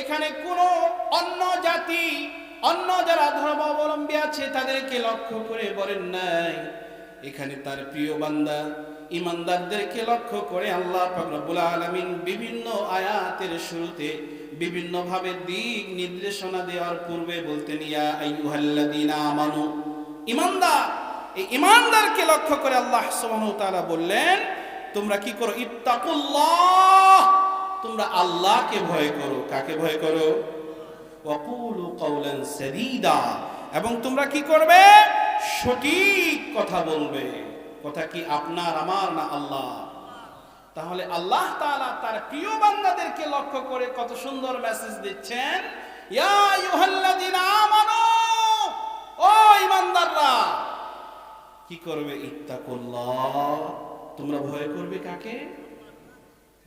এখানে কোনো অন্য জাতি, অন্য যারা ধর্ম অবলম্বী আছে তাদেরকে লক্ষ্য করে বলেন নাই। এখানে তার প্রিয় বান্দা, ইমানদারদেরকে লক্ষ্য করে আল্লাহ রব্বুল আলামিন বিভিন্ন আয়াতের শুরুতে বিভিন্ন ভাবে দিক নির্দেশনা দেওয়ার পূর্বে বলতেন ইমানদারকে লক্ষ্য করে আল্লাহ সুবহানাহু বললেন, তোমরা কি করো? ইত্তাকুল্লাহ তোমরা আল্লাহকে ভয় করো। কাকে ভয় করো? এবং তোমরা কি করবে? সঠিক কথা বলবে। কথা কি আপনার, আমার না আল্লাহ? তাহলে আল্লাহ তাআলা তার প্রিয় বান্দাদেরকে লক্ষ্য করে কত সুন্দর মেসেজ দিচ্ছেন। ও কি করবে? ইত্তাকুল্লাহ। তোমরা ভয় করবে কাকে?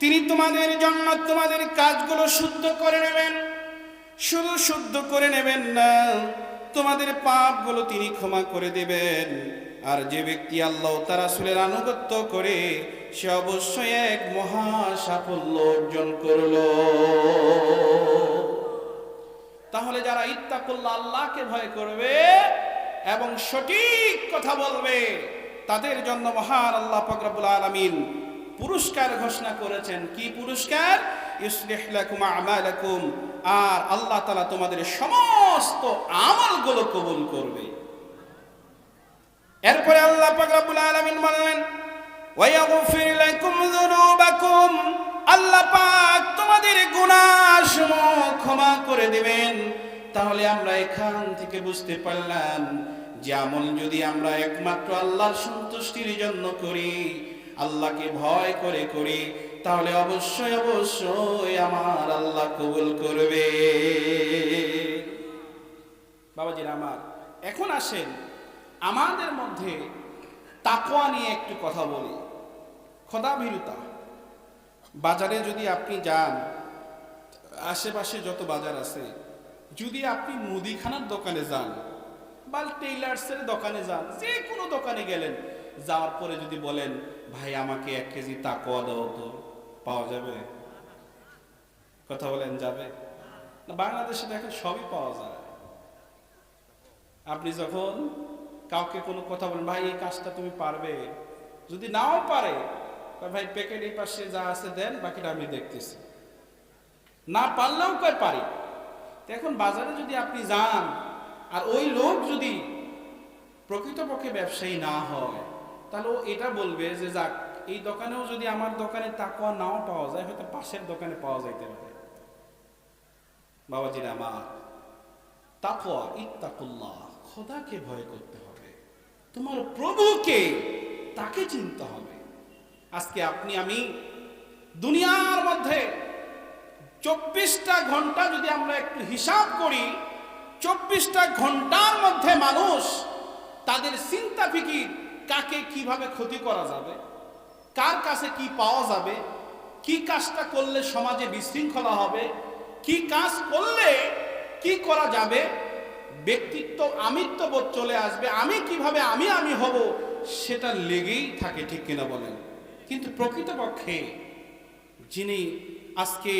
তিনি তোমাদের জন্য তোমাদের কাজগুলো শুদ্ধ করে নেবেন। শুধু শুদ্ধ করে নেবেন না, তোমাদের পাপগুলো তিনি ক্ষমা করে দেবেন। আর যে ব্যক্তি আল্লাহ তার আসলের আনুগত্য করে, সে অবশ্যই এক মহা সাফল্য অর্জন করল। তাহলে যারা ইত্তাকুল্লাহ আল্লাহকে ভয় করবে এবং সঠিক কথা বলবে, তাদের জন্য মহান আল্লাহ ফকরাবুল আলমিন পুরস্কার ঘোষণা করেছেন। কি পুরস্কার? আর আল্লাহ তালা তোমাদের সমস্ত আমলগুলো কবুল করবে। এরপরে আল্লাহ পাক রব্বুল আলামিন বললেন ওয়ায়াগফির লাকুম আল্লাহ পাক তোমাদের গুনাহসমূহ ক্ষমা করে দিবেন। তাহলে আমরা এখান থেকে বুঝতে পারলাম যে আমল যদি আমরা একমাত্র আল্লাহর সন্তুষ্টির জন্য করি আল্লাহকে ভয় করে করি, তাহলে অবশ্যই অবশ্যই আমার আল্লাহ কবুল করবে। বাবাজির আমার। এখন আসেন, আমাদের মধ্যে তাকোয়া নিয়ে একটু কথা বলি। খোদা ভীরুতা, বাজারে যদি আপনি যান, আশেপাশে যত বাজার আছে, যদি আপনি মুদিখানার দোকানে যান, বা টেইলার্সের দোকানে যান, যে কোনো দোকানে গেলেন যাওয়ার পরে যদি বলেন, ভাই, আমাকে এক কেজি তাকোয়া দাও তো, পাওয়া যাবে? কথা বলেন, যাবে? বাংলাদেশে দেখেন সবই পাওয়া যায়। আপনি যখন কাউকে কোনো কথা বলেন, ভাই, এই কাজটা তুমি পারবে? যদি নাও পারে ভাই, প্যাকেট এই পাশে যা আছে দেন, বাকিটা আমি দেখতেছি। না পারলেও কয়, পারি। এখন বাজারে যদি আপনি যান, আর ওই লোক যদি প্রকৃতপক্ষে ব্যবসায়ী না হয় তাহলে ও এটা বলবে যে, যাক, এই দোকানেও যদি আমার দোকানে তাকোয়া নাও পাওয়া যায়, হয়তো পাশের দোকানে পাওয়া যাইতে পারে। বাবাজির আমার তাকওয়া, ইত্তাকুল্লাহ, খোদাকে ভয় করতে হবে। তোমার প্রভুকে তাকে চিনতে হবে। আজকে আপনি, আমি দুনিয়ার মধ্যে চব্বিশটা ঘণ্টা যদি আমরা একটু হিসাব করি, চব্বিশটা ঘণ্টার মধ্যে মানুষ তাদের চিন্তা ফিকির কাকে কীভাবে ক্ষতি করা যাবে? কার কাছে কি পাওয়া যাবে? কি কাজটা করলে সমাজে বিশৃঙ্খলা হবে? কি কাজ করলে কি করা যাবে? ব্যক্তিত্ব আমিত্ববোধ চলে আসবে। আমি কীভাবে আমি আমি হব, সেটা লেগেই থাকে, ঠিক কিনা বলেন? কিন্তু প্রকৃতপক্ষে যিনি আজকে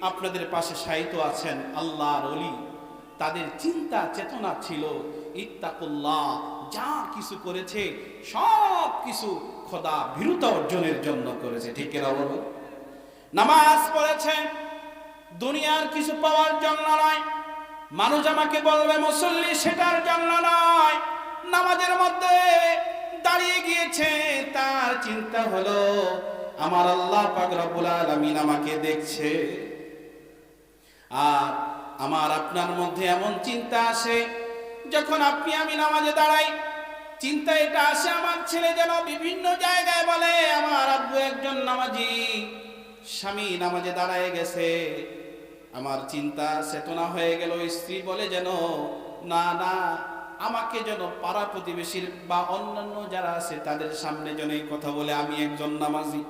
আপনাদের পাশে সাহিত্য আছেন, আল্লাহর অলি, তাদের চিন্তা, চেতনা ছিল, ইত্তাকুল্লাহ যা কিছু করেছে, সব কিছু খোদা ভীরুতা অর্জনের জন্য করেছে, ঠিক কিনা বলুন? নামাজ পড়েছে, দুনিয়ার কিছু পাওয়ার জন্য নয়। মানুষ আমাকে বলবে, মুসল্লি সেটার জন্য নয়। নামাজের মধ্যে দাঁড়িয়ে গিয়েছে, তার চিন্তা হলো, আমার আল্লাহ পাক রব্বুল আলামিন আমাকে দেখছে। আর আমার আপনার মধ্যে এমন চিন্তা আসে যখন আপনি, আমি নামাজে দাঁড়াই, চিন্তা এটা আসে আমার ছেলে যেন বিভিন্ন জায়গায় বলে, আমার আব্বু একজন নামাজি, স্বামী নামাজে দাঁড়ায় গেছে। আমার চিন্তা চেতনা হয়ে গেল, স্ত্রী বলে যেন, না না, আমাকে যেন পাড়া প্রতিবেশীর বা অন্যান্য যারা আছে, তাদের সামনে যেন এই কথা বলে, আমি একজন নামাজি।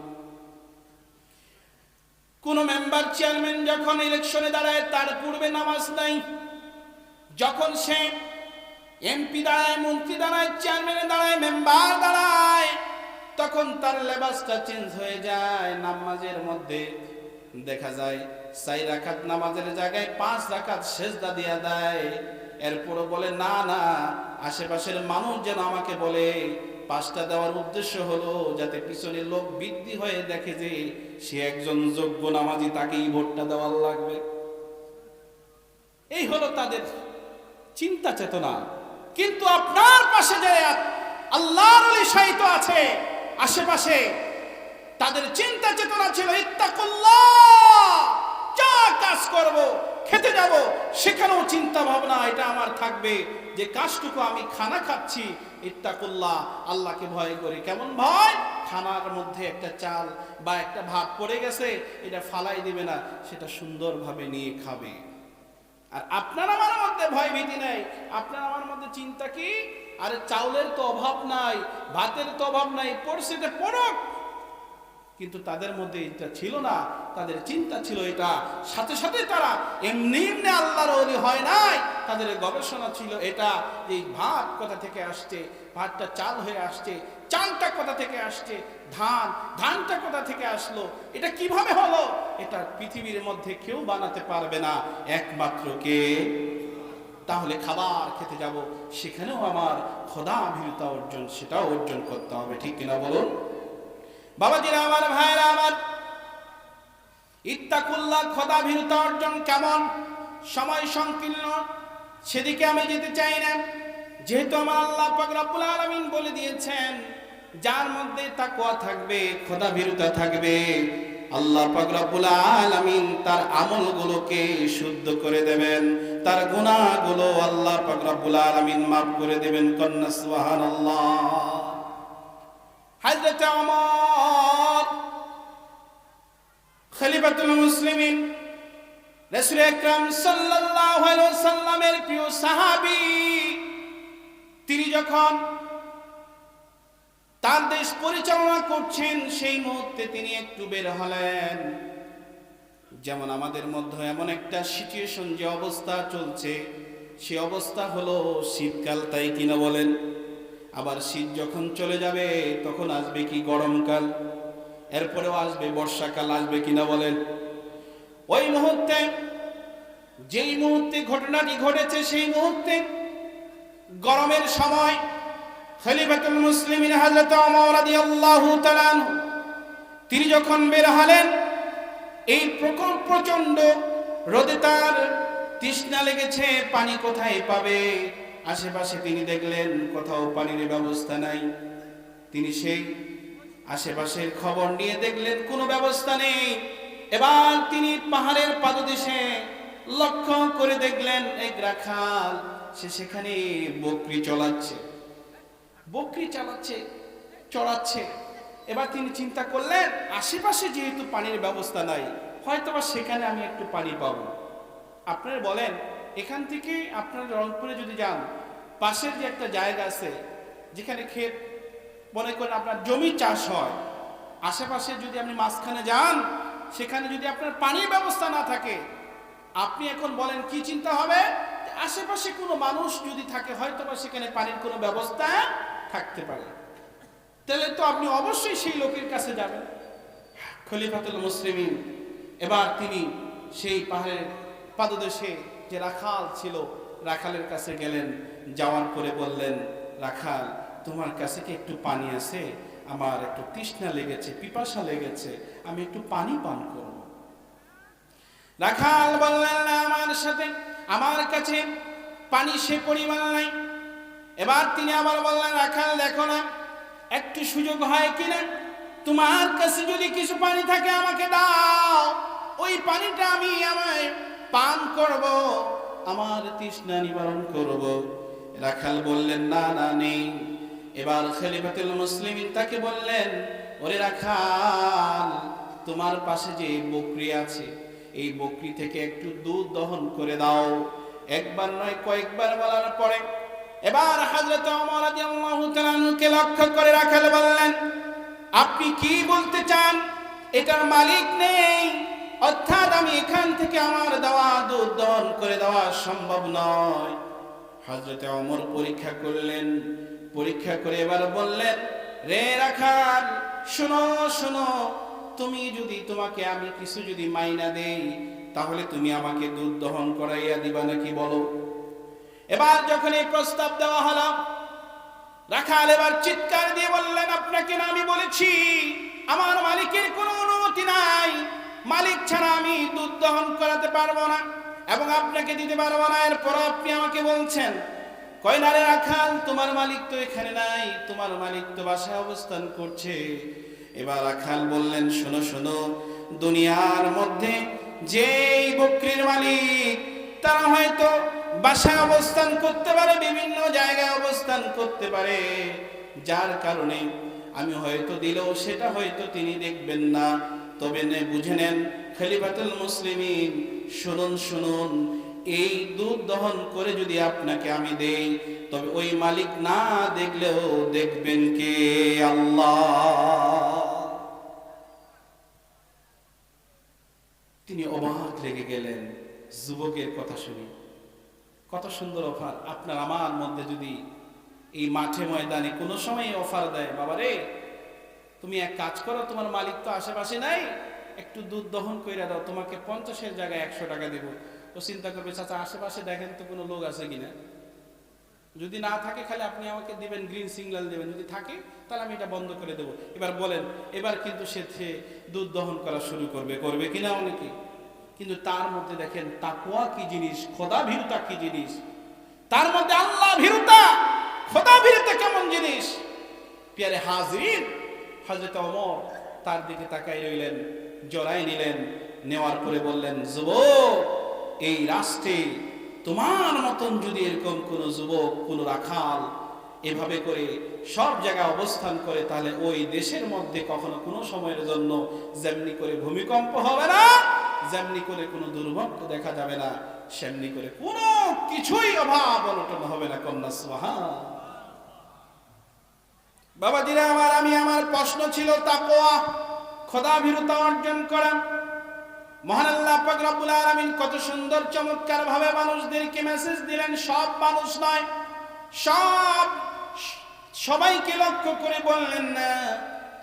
কোন মেম্বার চেয়ারম্যান যখন ইলেকশনে দাঁড়ায়, তার পূর্বে নামাজ নাই। যখন সে এমপি দাঁড়ায়, মন্ত্রী দাঁড়ায় চেয়ারম্যান দাঁড়ায় মেম্বার দাঁড়ায়, তখন তার লেবাসটা চেঞ্জ হয়ে যায়, নামাজের মধ্যে। দেখা যায় চাই রাখাত নামাজের জায়গায় পাঁচ রাখাত সেজদা দিয়া দেয়। এরপরও বলে, না না, আশেপাশের মানুষ যেন আমাকে বলে। পাঁচটা দেওয়ার উদ্দেশ্য হলো, যাতে পিছনে লোক বৃদ্ধি হয়ে দেখে যে সে একজন যোগ্য নামাজি, তাকেই ভোটটা দেওয়ার লাগবে। এই হলো তাদের চিন্তা চেতনা। কিন্তু আপনার পাশে যে আল্লাহর আলী সাহিত্য আছে, আশেপাশে তাদের চিন্তা চেতনা ছিল, ইত্তাকুল্লাহ, যা কাজ করব, খেতে যাব, সেখানেও চিন্তা ভাবনা, এটা আমার থাকবে, যে কাজটুকু আমি খানা খাচ্ছি, ইত্তাকুল্লাহ, আল্লাহকে ভয় করি। কেমন ভয় খানার মধ্যে একটা চাল বা একটা ভাত পড়ে গেছে, এটা ফালাই দিবে না, সেটা সুন্দরভাবে নিয়ে খাবে। আর আপনার আমার মধ্যে ভয় ভীতি নেই। আপনার আমার মধ্যে চিন্তা কি? আরে চাউলের তো অভাব নাই, ভাতের তো অভাব নাই যে পড়ক। কিন্তু তাদের মধ্যে এটা ছিল না, তাদের চিন্তা ছিল এটা। সাথে সাথে তারা এমনি এমনি আল্লাহর ওলি হয় নাই। তাদের গবেষণা ছিল এটা এই ভাত কোথা থেকে আসছে? ভাতটা চাল হয়ে আসছে। চালটা কোথা থেকে আসছে? ধান। ধানটা কোথা থেকে আসলো? এটা কীভাবে হলো? এটা পৃথিবীর মধ্যে কেউ বানাতে পারবে না। একমাত্র কে? তাহলে খাবার খেতে যাব। সেখানেও আমার খোদা ভীরতা অর্জন, সেটাও অর্জন করতে হবে। ঠিক কিনা বলুন? বাবাজিরা, আমার ভাইরা আমার ইত্তাকুল্লাহ খোদা ভীরতা অর্জন কেমন? সময় সংকীর্ণ। সেদিকে আমি যেতে চাই না। যেহেতু আমার আল্লাহ পাক রব্বুল আলামিন বলে দিয়েছেন, যার মধ্যে তাকওয়া থাকবে খোদা ভীরতা থাকবে, আল্লাহ পাক রব্বুল আলামিন তার আমলগুলোকে শুদ্ধ করে দেবেন, তার গুনাহগুলো আল্লাহ পাক রব্বুল আলামিন maaf করে দেবেন কন্না সুবহানাল্লাহ। মুসলিমিন, রাসূল আকরাম প্রিয় সাহাবী তিনি যখন তার দেশ পরিচালনা করছেন, সেই মুহূর্তে তিনি একটু বের হলেন। যেমন আমাদের মধ্যে এমন একটা সিচুয়েশন যে অবস্থা চলছে, সে অবস্থা হলো শীতকাল, তাই কিনা বলেন? আবার শীত যখন চলে যাবে, তখন আসবে কি গরমকাল? এরপরেও আসবে বর্ষাকাল, আসবে কিনা বলেন? ওই মুহূর্তে, যেই মুহূর্তে ঘটনাটি ঘটেছে, সেই মুহূর্তে গরমের সময় খলিফাতুল মুসলিমিন হযরত ওমর রাদিয়াল্লাহু তাআলা তিনি যখন বের হলেন, এই প্রকল প্রচণ্ড রোদে তার তৃষ্ণা লেগেছে, পানি কোথায় পাবে? আশেপাশে তিনি দেখলেন কোথাও পানির ব্যবস্থা নাই। তিনি সেই আশেপাশের খবর নিয়ে দেখলেন, কোনো ব্যবস্থা নেই। এবার তিনি পাহাড়ের পাদদেশে লক্ষ্য করে দেখলেন এক রাখাল, সে সেখানে বকরি চলাচ্ছে। বকরি চালাচ্ছে, চড়াচ্ছে। এবার তিনি চিন্তা করলেন, আশেপাশে যেহেতু পানির ব্যবস্থা নাই হয়তো বা সেখানে আমি একটু পানি পাবো। আপনারা বলেন, এখান থেকে আপনার রংপুরে যদি যান, পাশের যে একটা জায়গা আছে, যেখানে ক্ষেত, মনে করেন আপনার জমি চাষ হয়, আশেপাশে যদি আপনি মাঝখানে যান, সেখানে যদি আপনার পানির ব্যবস্থা না থাকে আপনি এখন বলেন, কি চিন্তা হবে? আশেপাশে কোনো মানুষ যদি থাকে হয়তো বা সেখানে পানির কোনো ব্যবস্থা থাকতে পারে। তাহলে তো আপনি অবশ্যই সেই লোকের কাছে যাবেন। খলিফাতুল মুসলিমিন, এবার তিনি সেই পাহাড়ের পাদদেশে যে রাখাল ছিল, রাখালের কাছে গেলেন, যাওয়ার পরে বললেন, রাখাল, তোমার কাছে কি একটু পানি আছে? আমার একটু তৃষ্ণা লেগেছে, পিপাসা লেগেছে, আমি একটু পানি পান করব। রাখাল বললেন, না, আমার সাথে, আমার কাছে পানি সে পরিমাণ নাই। এবার তিনি আবার বললেন, রাখাল, দেখো না, একটু সুযোগ হয় কিনা তোমার কাছে যদি কিছু পানি থাকে, আমাকে দাও। ওই পানিটা আমি আমায় পান করব, আমার তৃষ্ণা নিবারণ করব। রাখাল বললেন, না না, নেই। এবার খলিফাতুল মুসলিমিন তাকে বললেন, ওরে রাখাল, তোমার পাশে যে বকরি আছে এই বকরি থেকে একটু দুধ দহন করে দাও। একবার নয়, কয়েকবার বলার পরে এবার রাদিয়াল্লাহু তাআলাকে লক্ষ্য করে রাখাল বললেন, আপনি কি বলতে চান? এটার মালিক নেই। অর্থাৎ আমি এখান থেকে আমার দেওয়া দুধ দহন করে দেওয়া সম্ভব নয়। হজরতে অমর পরীক্ষা করলেন, পরীক্ষা করে এবার বললেন, রে রাখাল, শোনো শোনো তুমি যদি তোমাকে আমি কিছু যদি মাইনা দেই, তাহলে তুমি আমাকে দুধ দহন করাইয়া দিবা নাকি বলো? এবার যখন এই প্রস্তাব দেওয়া হলো, রাখাল এবার চিৎকার দিয়ে বললেন, আপনাকে আমি বলেছি, আমার মালিকের কোনো অনুমতি নাই। মালিক ছাড়া আমি দুধ দহন করাতে পারব না এবং আপনাকে দিতে পারব না। এরপর আপনি আমাকে বলছেন কয়নারে রাখাল, তোমার মালিক তো এখানে নাই, তোমার মালিক তো বাসায় অবস্থান করছে। এবার রাখাল বললেন, শোনো শোনো, দুনিয়ার মধ্যে যেই বকরির মালিক, তারা হয়তো বাসায় অবস্থান করতে পারে, বিভিন্ন জায়গায় অবস্থান করতে পারে। যার কারণে আমি হয়তো দিলেও সেটা হয়তো তিনি দেখবেন না। তবে বুঝে নেন, খলিফাতুল মুসলিমিন, শুনুন শুনুন, এই দুধ দহন করে যদি আপনাকে আমি দেই, তবে ওই মালিক না দেখলেও দেখবেন কে? আল্লাহ তিনি লেগে গেলেন, যুবকের কথা শুনি। কত সুন্দর অফার। আপনার আমার মধ্যে যদি এই মাঠে ময়দানে কোনো সময় অফার দেয় বাবা রে তুমি এক কাজ করো, তোমার মালিক তো আশেপাশে নাই। একটু দুধ দহন করে দাও, তোমাকে পঞ্চাশের জায়গায় একশো টাকা দেবো। তো চিন্তা করবে, চাচা, আশেপাশে দেখেন তো কোনো লোক আছে কিনা? যদি না থাকে, খালি আপনি আমাকে দিবেন গ্রিন সিগন্যাল দেবেন। যদি থাকে, তাহলে আমি এটা বন্ধ করে দেবো। এবার বলেন, এবার কিন্তু সে দুধ দহন করা শুরু করবে। করবে কিনা অনেকে? কিন্তু তার মধ্যে দেখেন তাকুয়া কি জিনিস খোদা ভীরুতা কি জিনিস? তার মধ্যে আল্লাহ ভীরুতা খোদা ভীরুতা কেমন জিনিস? পিয়ারে হাজরিন হজরত অমর তার দিকে তাকাই রইলেন জড়াই নিলেন, নেওয়ার পরে বললেন, যুবক, এই রাষ্ট্রে তোমার মতন যদি এরকম কোন যুবক, কোন রাখাল এভাবে করে সব জায়গায় অবস্থান করে, তাহলে ওই দেশের মধ্যে কখনো কোনো সময়ের জন্য যেমনি করে ভূমিকম্প হবে না যেমনি করে কোনো দুর্ভোগ দেখা যাবে না, সেমনি করে কোনো কিছুই অভাব অনটন হবে না, কন্যা সুহা বাবাজিরা আমার, আমি আমার প্রশ্ন ছিল তাকোয়া খোদা ভীরুতা অর্জন করা। মহান আল্লাহ পাক রব্বুল আলামিন কত সুন্দর চমৎকার ভাবে মানুষদেরকে মেসেজ দিলেন, সব মানুষ নয়, সব সবাইকে লক্ষ্য করে বললেন না,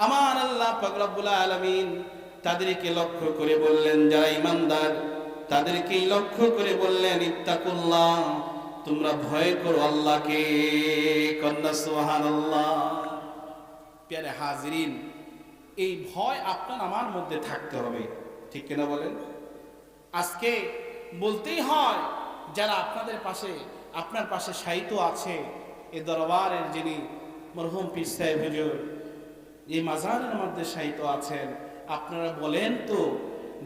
আমার আল্লাহ পাক রব্বুল আলামিন তাদেরকে লক্ষ্য করে বললেন, যারা ইমানদার তাদেরকেই লক্ষ্য করে বললেন, ইত্তাকুল্লাহ, তোমরা ভয় করো আল্লাহকে, কন্যা সুবহানাল্লাহ। প্যারে হাজরিন, এই ভয় আপনার আমার মধ্যে থাকতে হবে, ঠিক কিনা বলেন? আজকে বলতেই হয়, যারা আপনাদের পাশে, আপনার পাশে সাহিত্য আছে, এ দরবারের যিনি মরহুম পীর সাহেব হুজুর, এই মাজারের মধ্যে সাহিত্য আছেন আপনারা বলেন তো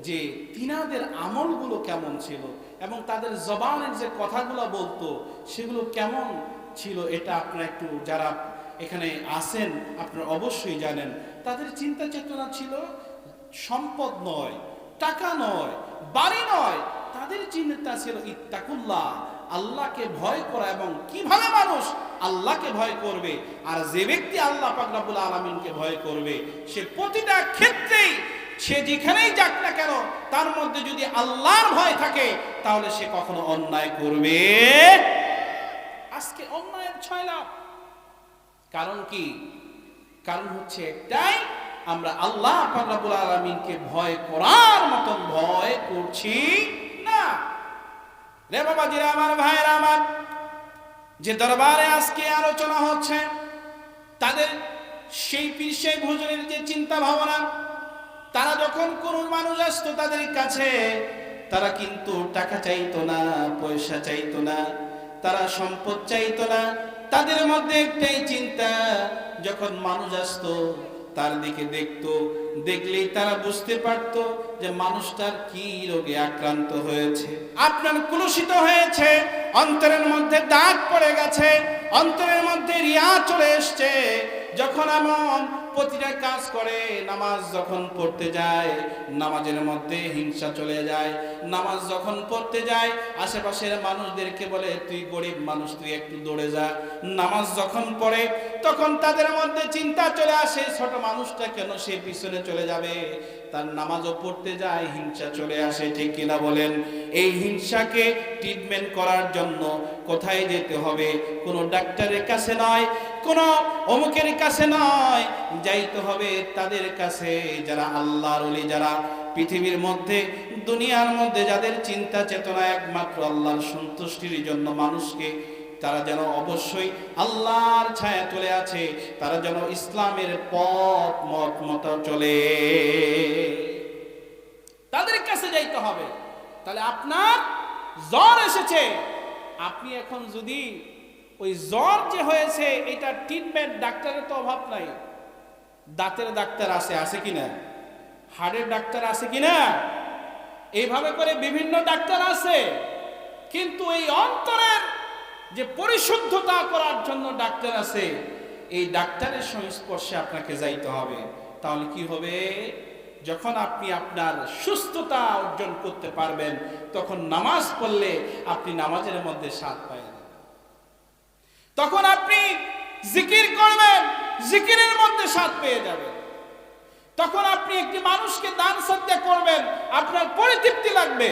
যে তিনাদের আমলগুলো কেমন ছিল এবং তাদের জবানের যে কথাগুলো বলতো, সেগুলো কেমন ছিল এটা আপনারা একটু যারা এখানে আসেন আপনারা অবশ্যই জানেন। তাদের চিন্তা চেতনা ছিল সম্পদ নয়, টাকা নয়, বাড়ি নয়। তাদের চিন্তা ছিল ইত্তাকুল্লাহ আল্লাহকে ভয় করা এবং কীভাবে মানুষ আল্লাহকে ভয় করবে? আর যে ব্যক্তি আল্লাহ পাকরাবুল আলমিনকে ভয় করবে, সে প্রতিটা ক্ষেত্রেই, সে যেখানেই যাক না কেন, তার মধ্যে যদি আল্লাহর ভয় থাকে, তাহলে সে কখনো অন্যায় করবে আজকে অন্যায়ের ছয় লাভ। কারণ কি? কারণ হচ্ছে একটাই, আমরা আল্লাহ পাকরাবুল আলমিনকে ভয় করার মতন ভয় করছি রে বাবা বাবাজিরা আমার ভাইয়েরা আমার। যে দরবারে আজকে আলোচনা হচ্ছে, তাদের সেই পীর সেই ভোজনের যে চিন্তা ভাবনা তারা যখন কোন মানুষ আসতো তাদের কাছে, তারা কিন্তু টাকা চাইতো না, পয়সা চাইতো না, তারা সম্পদ চাইতো না। তাদের মধ্যে একটাই চিন্তা, যখন মানুষ আসতো, তার দিকে দেখতো দেখলেই তারা বুঝতে পারত যে মানুষটার কি রোগে আক্রান্ত হয়েছে। আপনার কুলুষিত হয়েছে, অন্তরের মধ্যে দাগ পড়ে গেছে, অন্তরের মধ্যে রিয়া চলে এসছে, যখন এমন প্রতিটা কাজ করে, নামাজ যখন পড়তে যায়, নামাজের মধ্যে হিংসা চলে যায়। নামাজ যখন পড়তে যায়, আশেপাশের মানুষদেরকে বলে, তুই গরিব মানুষ, তুই একটু দৌড়ে যা। নামাজ যখন পড়ে, তখন তাদের মধ্যে চিন্তা চলে আসে, ছোট মানুষটা কেন সে পিছনে চলে যাবে? তার নামাজও পড়তে যায়, হিংসা চলে আসে, ঠিক কিনা বলেন? এই হিংসাকে ট্রিটমেন্ট করার জন্য কোথায় যেতে হবে? কোনো ডাক্তারের কাছে নয়। কোনো অমুকের কাছে নয়। যাইতে হবে তাদের কাছে। যারা আল্লাহর ওলি, যারা পৃথিবীর মধ্যে, দুনিয়ার মধ্যে, যাদের চিন্তা চেতনা একমাত্র আল্লাহর সন্তুষ্টির জন্য মানুষকে, তারা যেন অবশ্যই আল্লাহর ছায়া চলে আছে, তারা যেন ইসলামের পথ, মত মত চলে। তাদের কাছে যাইতে হবে। তাহলে আপনার জ্বর এসেছে। আপনি এখন যদি ওই জ্বর যে হয়েছে, এটা ট্রিটমেন্ট ডাক্তারের তো অভাব নাই। দাঁতের ডাক্তার আছে আছে কিনা হাড়ের ডাক্তার আছে কিনা এইভাবে করে বিভিন্ন ডাক্তার আছে। কিন্তু এই অন্তরের যে পরিশুদ্ধতা করার জন্য ডাক্তার আছে, এই ডাক্তারের সংস্পর্শে আপনাকে যাইতে হবে। তাহলে কি হবে? যখন আপনি আপনার সুস্থতা অর্জন করতে পারবেন, তখন নামাজ পড়লে আপনি নামাজের মধ্যে স্বাদ পাবেন। তখন আপনি জিকির করবেন, জিকিরের মধ্যে স্বাদ পেয়ে যাবেন। তখন আপনি একটি মানুষকে দান সত্যা করবেন, আপনার পরিতৃপ্তি লাগবে।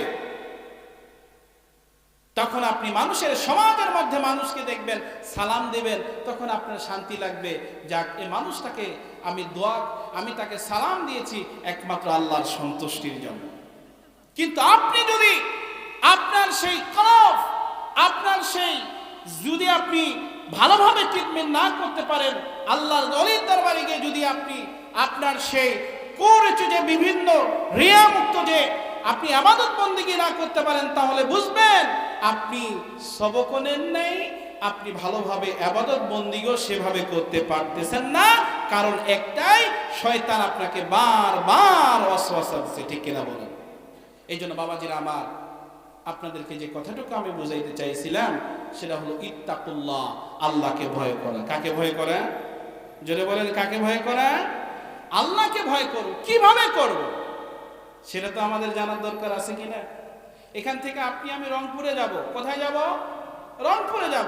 তখন আপনি মানুষের সমাজের মধ্যে মানুষকে দেখবেন, সালাম দেবেন, তখন আপনার শান্তি লাগবে। যাক, এ মানুষটাকে আমি দোয়া, আমি তাকে সালাম দিয়েছি একমাত্র আল্লাহর সন্তুষ্টির জন্য। কিন্তু আপনি যদি আপনার সেই কলফ, আপনার সেই যদি আপনি ভালোভাবে ট্রিটমেন্ট না করতে পারেন, আল্লাহর দলিত দরবারে গিয়ে যদি আপনি আপনার সেই করেছে যে বিভিন্ন রিয়ামুক্ত যে আপনি আবাদত বন্দিগি না করতে পারেন, তাহলে বুঝবেন আপনি সবকনের নেই, আপনি ভালোভাবে আবাদত বন্দিগও সেভাবে করতে পারতেছেন না, কারণ একটাই, শয়তান আপনাকে বারবার অসওয়াসা ঠিক কিনা বলেন? এই জন্য বাবাজিরা আমার আপনাদেরকে যে কথাটুকু আমি বুঝাইতে চাইছিলাম, সেটা হলো ইত্তাকুল্লাহ, আল্লাহকে ভয় করা। কাকে ভয় করা? জোরে বলেন, কাকে ভয় করা? আল্লাহকে ভয় করো কীভাবে করব? সেটা তো আমাদের জানার দরকার আছে কিনা এখান থেকে আপনি, আমি রংপুরে যাব। কোথায় যাব? রংপুরে যাব।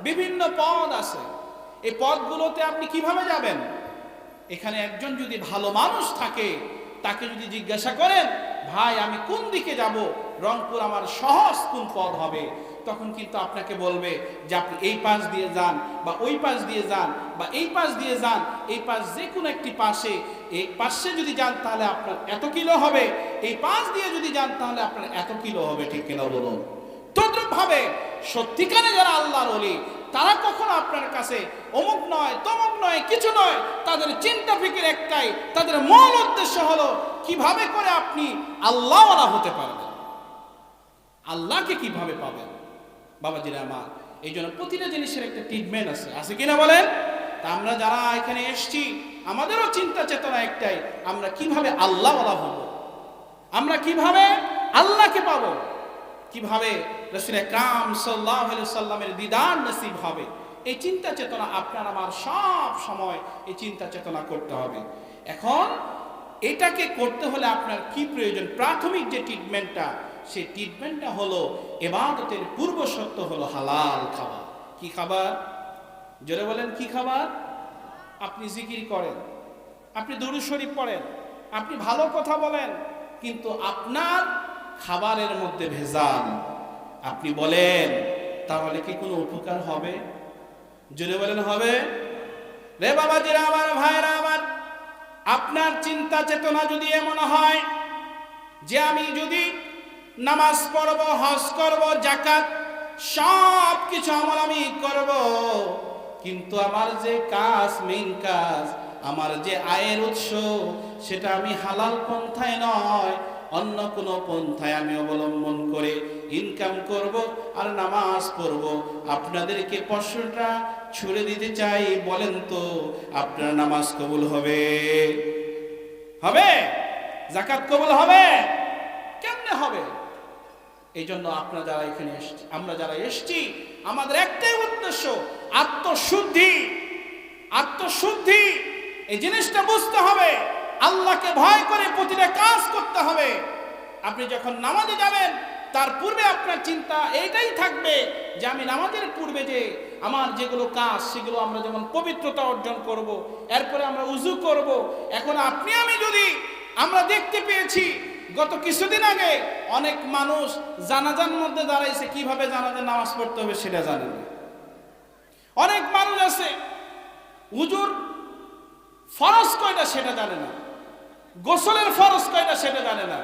বিভিন্ন পদ আছে। এই পদগুলোতে আপনি কীভাবে যাবেন? এখানে একজন যদি ভালো মানুষ থাকে, তাকে যদি জিজ্ঞাসা করেন, ভাই, আমি কোন দিকে যাব? রংপুর আমার সহজ কোন পদ হবে? তখন কিন্তু আপনাকে বলবে যে আপনি এই পাশ দিয়ে যান বা ওই পাশ দিয়ে যান বা এই পাশ দিয়ে যান, এই পাশ যে কোনো একটি পাশে, এই পাশে যদি যান তাহলে আপনার এত কিলো হবে, এই পাশ দিয়ে যদি যান তাহলে আপনার এত কিলো হবে, ঠিক কিনা বলুন? তদ্রুপ ভাবে সত্যিকারে যারা আল্লাহর অলি তারা কখনো আপনার কাছে অমুক নয়, তমুক নয়, কিছু নয়, তাদের চিন্তা ফিকির একটাই, তাদের মূল উদ্দেশ্য হলো কীভাবে করে আপনি আল্লাহওয়ালা হতে পারবেন। আল্লাহকে কীভাবে পাবেন? বাবাজিরা আমার, এই জন্য প্রতিটা জিনিসের একটা ট্রিটমেন্ট আছে। আছে কিনা বলেন? তা আমরা যারা এখানে এসছি, আমাদেরও চিন্তা চেতনা একটাই, আমরা কীভাবে আল্লাহওয়ালা হব? আমরা কীভাবে আল্লাহকে পাব? কীভাবে কাম সাল্লাহ সাল্লামের দিদার নসিব হবে? এই চিন্তা চেতনা আপনার আমার সব সময় এই চিন্তা চেতনা করতে হবে। এখন এটাকে করতে হলে আপনার কি প্রয়োজন? প্রাথমিক যে ট্রিটমেন্টটা সেই ট্রিটমেন্টটা হলো এবাদতের পূর্ব সত্য হলো হালাল খাবার। কি খাবার? জোরে বলেন, কি খাবার? আপনি জিকির করেন, আপনি দরুদ শরীফ পড়েন, আপনি ভালো কথা বলেন, কিন্তু আপনার খাবারের মধ্যে ভেজাল। আপনি বলেন, তাহলে কি কোনো উপকার হবে? জোরে বলেন, হবে। রে বাবাজিরা, আমার ভাইরা, আমার আপনার চিন্তা চেতনা যদি এমন হয় যে আমি যদি নামাজ পড়ব, হজ করব জাকাত সব কিছু আমল আমি করব। কিন্তু আমার যে কাজ মেইন কাজ, আমার যে আয়ের উৎস, সেটা আমি হালাল পন্থায় নয়, অন্য কোনো পন্থায় আমি অবলম্বন করে ইনকাম করব আর নামাজ পড়ব। আপনাদেরকে প্রশ্নটা ছুড়ে দিতে চাই, বলেন তো, আপনার নামাজ কবুল হবে? হবে? জাকাত কবুল হবে? কেমনে হবে? এই জন্য আপনারা যারা এখানে এসছি, আমরা যারা এসছি, আমাদের একটাই উদ্দেশ্য, আত্মশুদ্ধি। আত্মশুদ্ধি, এই জিনিসটা বুঝতে হবে। আল্লাহকে ভয় করে প্রতিটা কাজ করতে হবে। আপনি যখন নামাজে যাবেন, তার পূর্বে আপনার চিন্তা এইটাই থাকবে যে আমি নামাজের পূর্বে যে আমার যেগুলো কাজ, সেগুলো আমরা যেমন পবিত্রতা অর্জন করব, এরপরে আমরা উজু করব। এখন আপনি, আমি যদি আমরা দেখতে পেয়েছি, গত কিছুদিন আগে অনেক মানুষ জানাজার মধ্যে দাঁড়াইছে, কীভাবে জানাজার নামাজ পড়তে হবে সেটা জানে না। অনেক মানুষ আছে উজুর ফরজ কয়টা সেটা জানে না। গোসলের ফরজ কয়টা সেটা জানে না।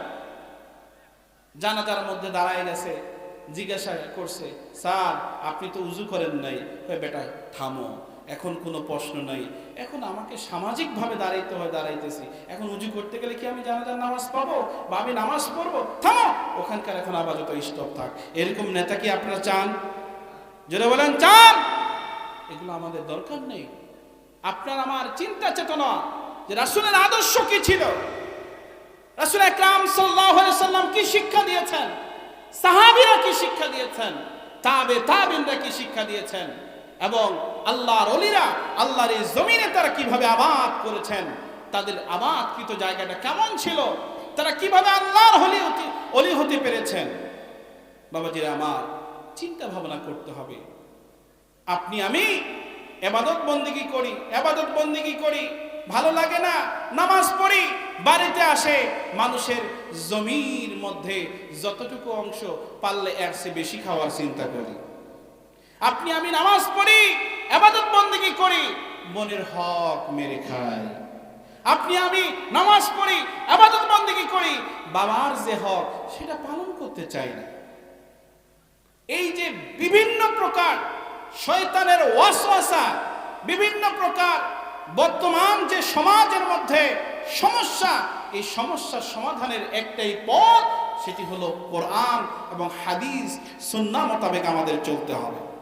জানাজার মধ্যে দাঁড়ায় গেছে, জিজ্ঞাসা করছে, স্যার, আপনি তো উজু করেন নাই। বেটা, থামো। এখন কোনো প্রশ্ন নাই। এখন আমাকে সামাজিকভাবে দাঁড়াইতে হয়, দাঁড়াইতেছি। এখন উজু করতে গেলে কি আমি জানাজার নামাজ পাবো বা আমি নামাজ পড়ব? থামো! ওখানকার এখন আপাতত স্টপ থাক। এরকম নেতা কি আপনারা চান? যেটা বলেন, চান! এগুলো আমাদের দরকার নেই। আপনার আমার চিন্তা চেতনা যে রাসুলের আদর্শ কি ছিল? রাসুল একরাম আলাইহি সাল্লাম কি শিক্ষা দিয়েছেন? সাহাবীরা কি শিক্ষা দিয়েছেন? তাবে তাবিনরা কি শিক্ষা দিয়েছেন? এবং আল্লাহর অলিরা আল্লাহর এই জমিনে তারা কীভাবে আবাদ করেছেন, তাদের আবাদকৃত জায়গাটা কেমন ছিল, তারা কীভাবে আল্লাহর হলি অলি হতে পেরেছেন? বাবাজিরা, আমার চিন্তা ভাবনা করতে হবে। আপনি, আমি এবাদত বন্দিগি করি, এবাদত বন্দিগি করি, ভালো লাগে না, নামাজ পড়ি, বাড়িতে আসে, মানুষের জমির মধ্যে যতটুকু অংশ পারলে চেয়ে বেশি খাওয়ার চিন্তা করি। আপনি আমি নামাজ পড়ি এবাদত বন্দিগি করি। মনের হক মেরে খাই। আপনি আমি নামাজ পড়ি আবাদত বন্দিগি করি। বাবার যে হক সেটা পালন করতে চাই না। এই যে বিভিন্ন প্রকার শয়তানের ওয়াসওয়াসা বিভিন্ন প্রকার বর্তমান যে সমাজের মধ্যে সমস্যা এই সমস্যার সমাধানের একটাই পথ সেটি হলো কোরআন এবং হাদিস সুন্নাহ মোতাবেক আমাদের চলতে হবে।